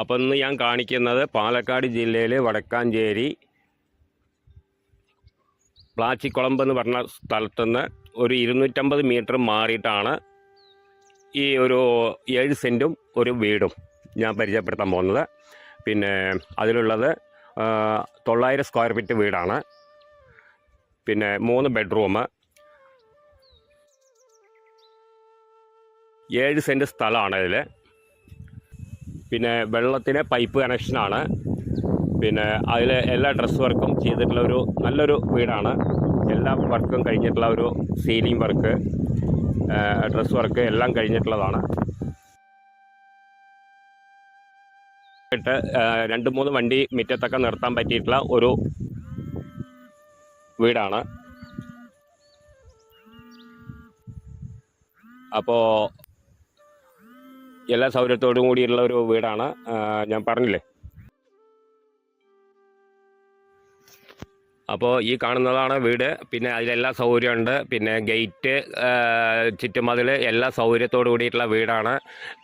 അപ്പോൾ ഇന്ന് ഞാൻ കാണിക്കുന്നത് പാലക്കാട് ജില്ലയിൽ വടക്കാഞ്ചേരി പ്ലാച്ചിക്കുളമ്പ് എന്ന് പറഞ്ഞ സ്ഥലത്തുനിന്ന് ഒരു ഇരുന്നൂറ്റമ്പത് മീറ്റർ മാറിയിട്ടാണ് ഈ ഒരു ഏഴ് സെന്റും ഒരു വീടും ഞാൻ പരിചയപ്പെടുത്താൻ പോകുന്നത്. പിന്നെ അതിലുള്ളത് തൊള്ളായിരം സ്ക്വയർ ഫീറ്റ് വീടാണ്. പിന്നെ മൂന്ന് ബെഡ്റൂം. ഏഴ് സെന്റ് സ്ഥലമാണ് ഇതിൽ പിന്നെ വെള്ളത്തിന് പൈപ്പ് കണക്ഷനാണ്. പിന്നെ അതിൽ എല്ലാ ഡ്രസ് വർക്കും ചെയ്തിട്ടുള്ള ഒരു നല്ലൊരു വീടാണ്. എല്ലാ വർക്കും കഴിഞ്ഞിട്ടുള്ള ഒരു സീലിംഗ് വർക്ക് ഡ്രസ് വർക്ക് എല്ലാം കഴിഞ്ഞിട്ടുള്ളതാണ്. ഇട്ട് രണ്ട് മൂന്ന് വണ്ടി മുറ്റത്തൊക്കെ നിർത്താൻ പറ്റിയിട്ടുള്ള ഒരു വീടാണ്. അപ്പോൾ എല്ലാ സൗകര്യത്തോടും കൂടിയുള്ള ഒരു വീടാണ്. ഞാൻ പറഞ്ഞില്ലേ? അപ്പോൾ ഈ കാണുന്നതാണ് വീട്. പിന്നെ അതിലെല്ലാ സൗകര്യമുണ്ട്. പിന്നെ ഗേറ്റ് ചുറ്റുമതിൽ എല്ലാ സൗകര്യത്തോടു കൂടിയിട്ടുള്ള വീടാണ്.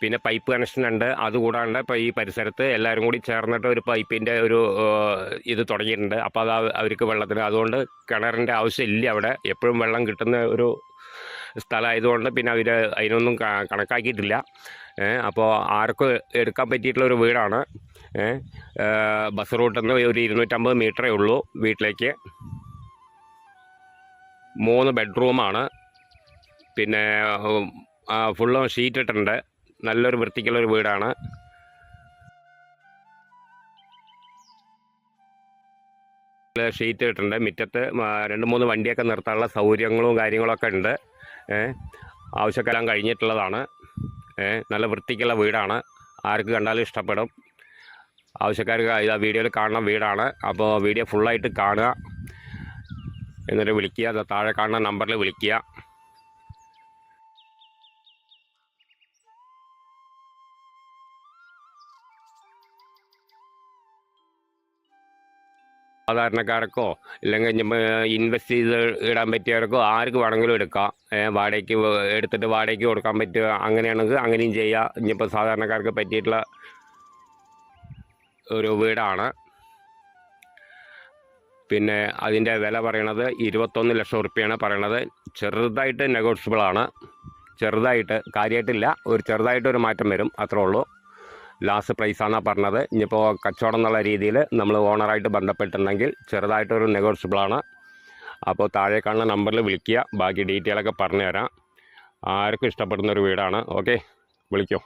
പിന്നെ പൈപ്പ് കണക്ഷൻ ഉണ്ട്. അതുകൂടാണ്ട് ഇപ്പോൾ ഈ പരിസരത്ത് എല്ലാവരും കൂടി ചേർന്നിട്ട് ഒരു പൈപ്പിന്റെ ഒരു ഇത് തുടങ്ങിയിട്ടുണ്ട്. അപ്പോൾ അത് അവർക്ക് വെള്ളത്തിന് അതുകൊണ്ട് കിണറിന്റെ ആവശ്യമില്ല അവിടെ. എപ്പോഴും വെള്ളം കിട്ടുന്ന ഒരു സ്ഥലമായതുകൊണ്ട് പിന്നെ അവർ അതിനൊന്നും കണക്കാക്കിയിട്ടില്ല. അപ്പോൾ ആർക്കും എടുക്കാൻ പറ്റിയിട്ടുള്ള ഒരു വീടാണ്. ബസ് റൂട്ടിൽ നിന്ന് ഒരു ഇരുന്നൂറ്റമ്പത് മീറ്ററേ ഉള്ളൂ വീട്ടിലേക്ക്. മൂന്ന് ബെഡ്റൂമാണ്. പിന്നെ ഫുള്ള് ഷീറ്റ് ഇട്ടിട്ടുണ്ട്. നല്ലൊരു വൃത്തിക്കുള്ളൊരു വീടാണ്. ഷീറ്റ് ഇട്ടിട്ടുണ്ട്. മുറ്റത്ത് രണ്ട് മൂന്ന് വണ്ടിയൊക്കെ നിർത്താനുള്ള സൗകര്യങ്ങളും കാര്യങ്ങളൊക്കെ ഉണ്ട്. ആവശ്യക്കാലം കഴിഞ്ഞിട്ടുള്ളതാണ്. നല്ല വൃത്തിക്കുള്ള വീടാണ്. ആർക്ക് കണ്ടാലും ഇഷ്ടപ്പെടും. ആവശ്യക്കാർക്ക് ഇതാ വീഡിയോയിൽ കാണുന്ന വീടാണ്. അപ്പോൾ വീഡിയോ ഫുള്ളായിട്ട് കാണുക. എന്നിട്ട് വിളിക്കുക. താഴെ കാണുന്ന നമ്പറിൽ വിളിക്കുക. സാധാരണക്കാർക്കോ ഇല്ലെങ്കിൽ ഇൻവെസ്റ്റ് ചെയ്ത് ഇടാൻ പറ്റിയവർക്കോ ആർക്ക് വേണമെങ്കിലും എടുക്കാം. വാടകയ്ക്ക് എടുത്തിട്ട് വാടകയ്ക്ക് കൊടുക്കാൻ പറ്റുക അങ്ങനെയാണെങ്കിൽ അങ്ങനെയും ചെയ്യാം. ഇനിയിപ്പോൾ സാധാരണക്കാർക്ക് പറ്റിയിട്ടുള്ള ഒരു വീടാണ്. പിന്നെ അതിന്റെ വില പറയണത് ഇരുപത്തൊന്ന് ലക്ഷം റുപ്യാണ് പറയണത്. ചെറുതായിട്ട് നെഗോഷ്യബിളാണ് ചെറുതായിട്ട് കാര്യമായിട്ടില്ല ഒരു ചെറുതായിട്ടൊരു മാറ്റം വരും അത്രേ ഉള്ളൂ. ലാസ്റ്റ് പ്രൈസാണ് പറഞ്ഞത്. ഇനിയിപ്പോൾ കച്ചവടം എന്നുള്ള രീതിയിൽ നമ്മൾ ഓണറായിട്ട് ബന്ധപ്പെട്ടിട്ടുണ്ടെങ്കിൽ ചെറുതായിട്ടൊരു നെഗോഷ്യബിളാണ് അപ്പോൾ താഴെ കാണുന്ന നമ്പറിൽ വിളിക്കുക. ബാക്കി ഡീറ്റെയിലൊക്കെ പറഞ്ഞു തരാം ആർക്കും ഇഷ്ടപ്പെടുന്ന ഒരു വീടാണ്. ഓക്കെ വിളിക്കോ.